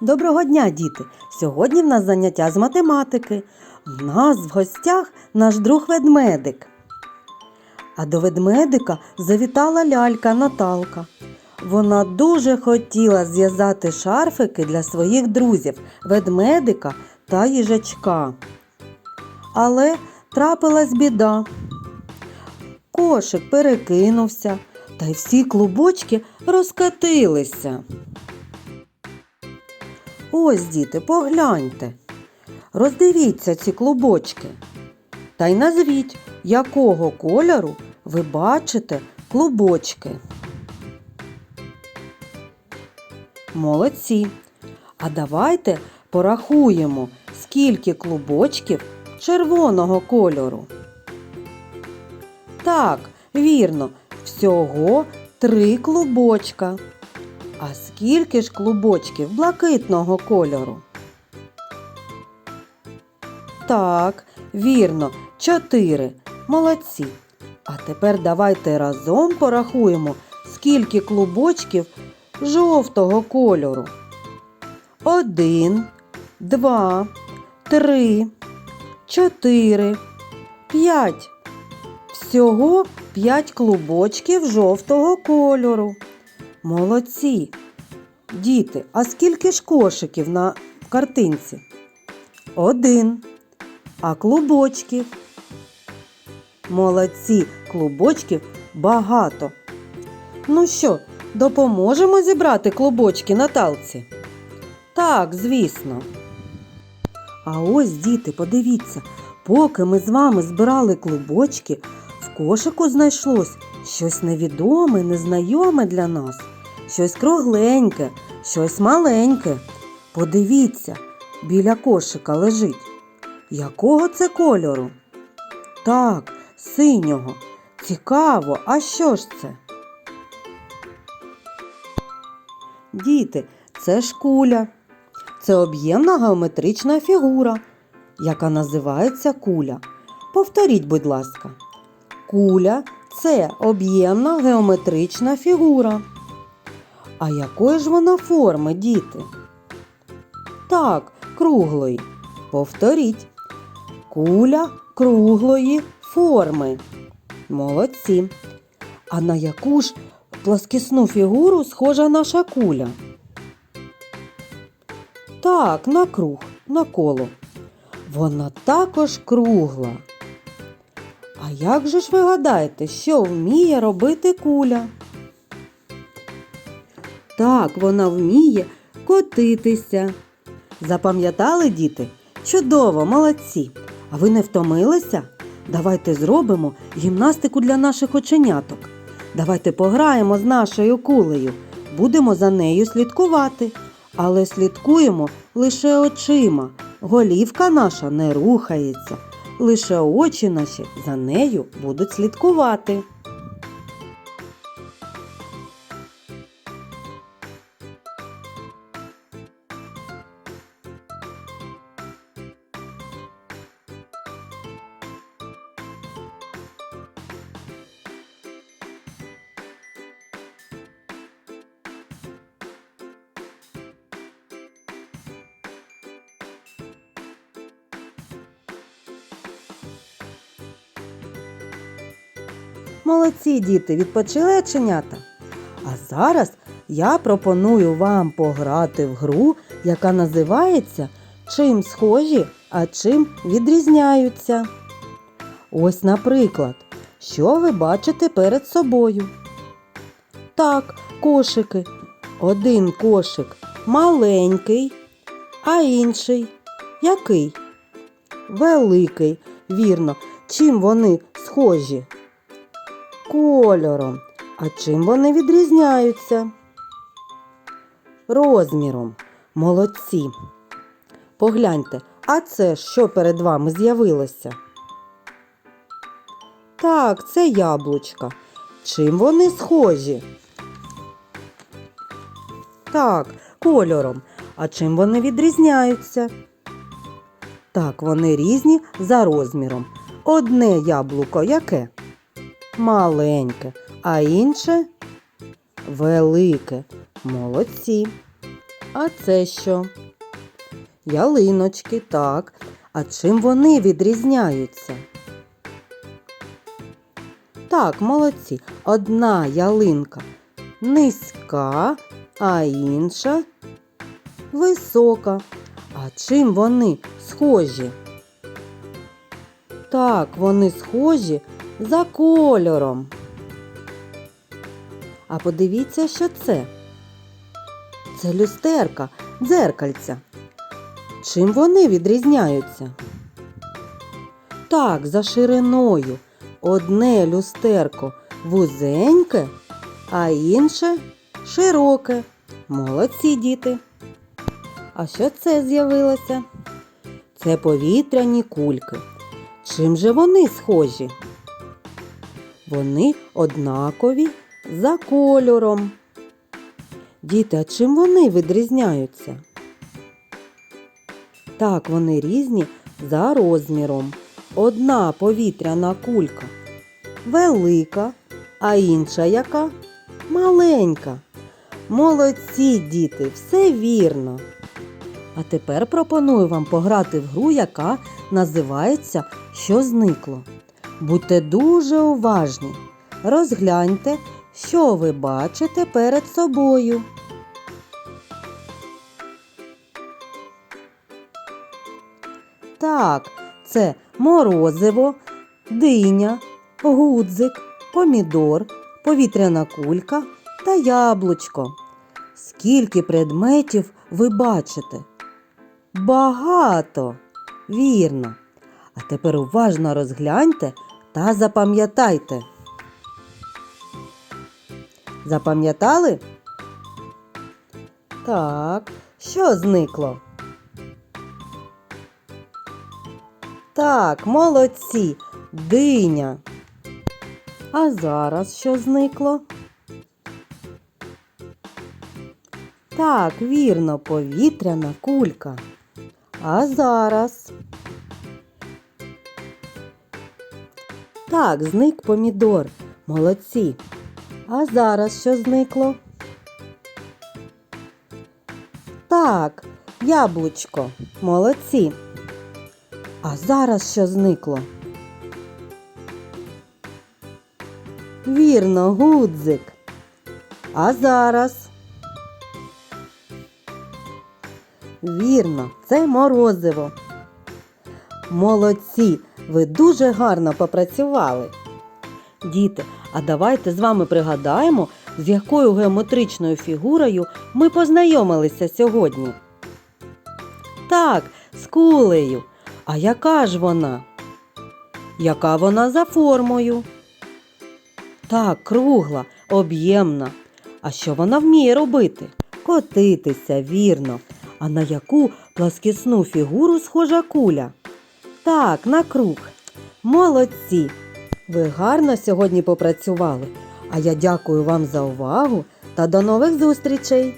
Доброго дня, діти! Сьогодні в нас заняття з математики. В нас в гостях наш друг ведмедик. А до ведмедика завітала лялька Наталка. Вона дуже хотіла зв'язати шарфики для своїх друзів ведмедика та їжачка. Але трапилась біда. Кошик перекинувся, та й всі клубочки розкатилися. Ось, діти, погляньте. Роздивіться ці клубочки. Та й назвіть, якого кольору ви бачите клубочки. Молодці. А давайте порахуємо, скільки клубочків червоного кольору. Так, вірно, всього три клубочка. А скільки ж клубочків блакитного кольору? Так, вірно, чотири. Молодці. А тепер давайте разом порахуємо, скільки клубочків жовтого кольору. Один, два, три, чотири, п'ять. Всього п'ять клубочків жовтого кольору. Молодці. Діти, а скільки ж кошиків на картинці? Один. А клубочків? Молодці, клубочків багато. Ну що, допоможемо зібрати клубочки Наталці? Так, звісно. А ось, діти, подивіться, поки ми з вами збирали клубочки, в кошику знайшлось щось невідоме, незнайоме для нас, щось кругленьке, щось маленьке. Подивіться, біля кошика лежить. Якого це кольору? Так, синього. Цікаво, а що ж це? Діти, це ж куля. Це об'ємна геометрична фігура, яка називається куля. Повторіть, будь ласка. Куля це об'ємна геометрична фігура. А якої ж вона форми, діти? Так, круглої. Повторіть. Куля круглої форми. Молодці. А на яку ж пласкісну фігуру схожа наша куля? Так, на круг, на коло. Вона також кругла. А як же ж ви гадаєте, що вміє робити куля? Так, вона вміє котитися. Запам'ятали, діти? Чудово, молодці! А ви не втомилися? Давайте зробимо гімнастику для наших оченяток. Давайте пограємо з нашою кулею. Будемо за нею слідкувати. Але слідкуємо лише очима. Голівка наша не рухається. Лише очі наші за нею будуть слідкувати. Молодці діти, відпочили оченята. А зараз я пропоную вам пограти в гру, яка називається Чим схожі, а чим відрізняються. Ось, наприклад, що ви бачите перед собою? Так, кошики. Один кошик маленький, а інший який? Великий. Вірно. Чим вони схожі? Кольором. А чим вони відрізняються? Розміром. Молодці. Погляньте, а це що перед вами з'явилося? Так, це яблучка. Чим вони схожі? Так, кольором. А чим вони відрізняються? Так, вони різні за розміром. Одне яблуко яке? Маленьке, а інше велике. Молодці. А це що? Ялиночки, так. А чим вони відрізняються? Так, молодці. Одна ялинка низька, а інша висока. А чим вони схожі? Так, вони схожі за кольором. А подивіться, що це. Це люстерка, дзеркальця. Чим вони відрізняються? Так, за шириною. Одне люстерко вузеньке, а інше широке. Молодці діти. А що це з'явилося? Це повітряні кульки. Чим же вони схожі? Вони однакові за кольором. Діти, а чим вони відрізняються? Так, вони різні за розміром. Одна повітряна кулька велика, а інша яка маленька. Молодці, діти, все вірно. А тепер пропоную вам пограти в гру, яка називається Що зникло. Будьте дуже уважні. Розгляньте, що ви бачите перед собою. Так, це морозиво, диня, гудзик, помідор, повітряна кулька та яблучко. Скільки предметів ви бачите? Багато. Вірно. А тепер уважно розгляньте та запам'ятайте. Запам'ятали? Так, що зникло? Так, молодці, диня. А зараз що зникло? Так, вірно, повітряна кулька. А зараз. Так, зник помідор. Молодці. А зараз що зникло? Так, яблучко. Молодці. А зараз що зникло? Вірно, гудзик. А зараз? Вірно, це морозиво. Молодці, ви дуже гарно попрацювали. Діти, а давайте з вами пригадаємо, з якою геометричною фігурою ми познайомилися сьогодні. Так, з кулею. А яка ж вона? Яка вона за формою? Так, кругла, об'ємна. А що вона вміє робити? Котитися, вірно. А на яку пласкісну фігуру схожа куля? Так, на круг. Молодці! Ви гарно сьогодні попрацювали. А я дякую вам за увагу та до нових зустрічей!